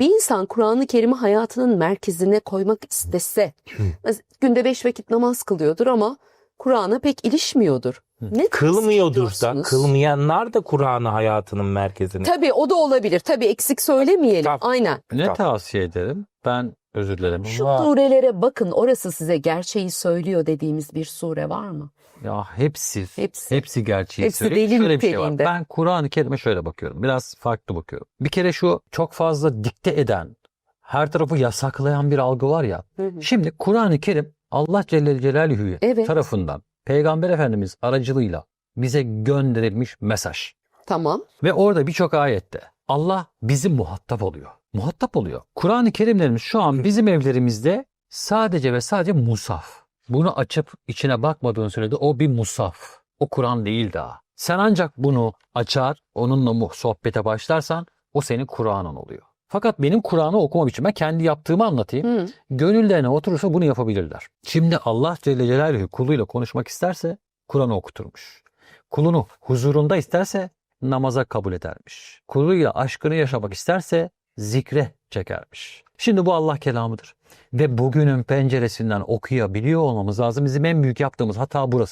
Bir insan Kur'an-ı Kerim'i hayatının merkezine koymak istese, günde beş vakit namaz kılıyordur ama Kur'an'a pek ilişmiyordur. Ne Kılmıyordur da kılmayanlar da Kur'an'ı hayatının merkezine. Tabii o da olabilir. Tabii eksik söylemeyelim. Tabii. Aynen. Ne Tamam. tavsiye ederim? Ben özür dilerim. Şu ama surelere bakın orası size gerçeği söylüyor dediğimiz bir sure var mı? ya hepsi Hepsi. hepsi gerçeği Hepsi söylüyor. deli Şöyle bir şey var. Ben Kur'an-ı Kerim'e şöyle bakıyorum. Biraz farklı bakıyorum. Bir kere şu çok fazla dikte eden, her tarafı yasaklayan bir algı var ya. Hı hı. Şimdi Kur'an-ı Kerim Allah Celle Celaluhu Evet. tarafından Peygamber Efendimiz aracılığıyla bize gönderilmiş mesaj. Tamam. Ve orada birçok ayette Allah bizim muhatap oluyor. Muhatap oluyor. Kur'an-ı Kerimlerimiz şu an bizim evlerimizde sadece ve sadece musaf. Bunu açıp içine bakmadığın sürede o bir musaf. O Kur'an değil daha. Sen ancak bunu açar, onunla mu sohbete başlarsan o senin Kur'an'ın oluyor. Fakat benim Kur'an'ı okuma biçimim ben kendi yaptığımı anlatayım. Hı. Gönüllerine oturursa bunu yapabilirler. Şimdi Allah Celle Celaluhu kuluyla konuşmak isterse Kur'an'ı okuturmuş. Kulunu huzurunda isterse namaza kabul edermiş. Kuluyla aşkını yaşamak isterse zikre çekermiş. Şimdi bu Allah kelamıdır. Ve bugünün penceresinden okuyabiliyor olmamız lazım. Bizim en büyük yaptığımız hata burası.